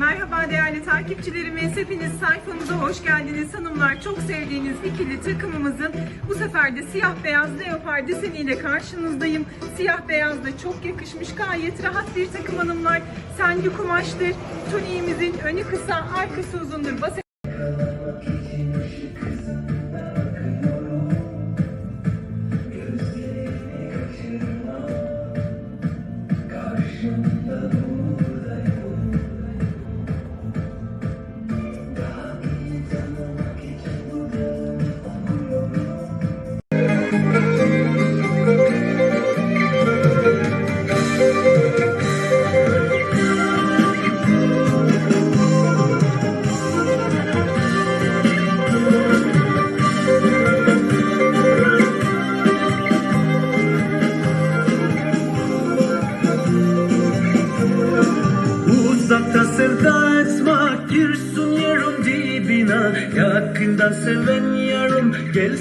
Merhaba değerli takipçilerimiz. Hepiniz sayfamıza hoş geldiniz hanımlar. Çok sevdiğiniz ikili takımımızın bu sefer de siyah beyaz leopar deseniyle karşınızdayım. Siyah beyaz da çok yakışmış. Gayet rahat bir takım hanımlar. Senli kumaştır. Tuniğimizin önü kısa, arkası uzundur. Bas dibine Yakından seven yarım gelsin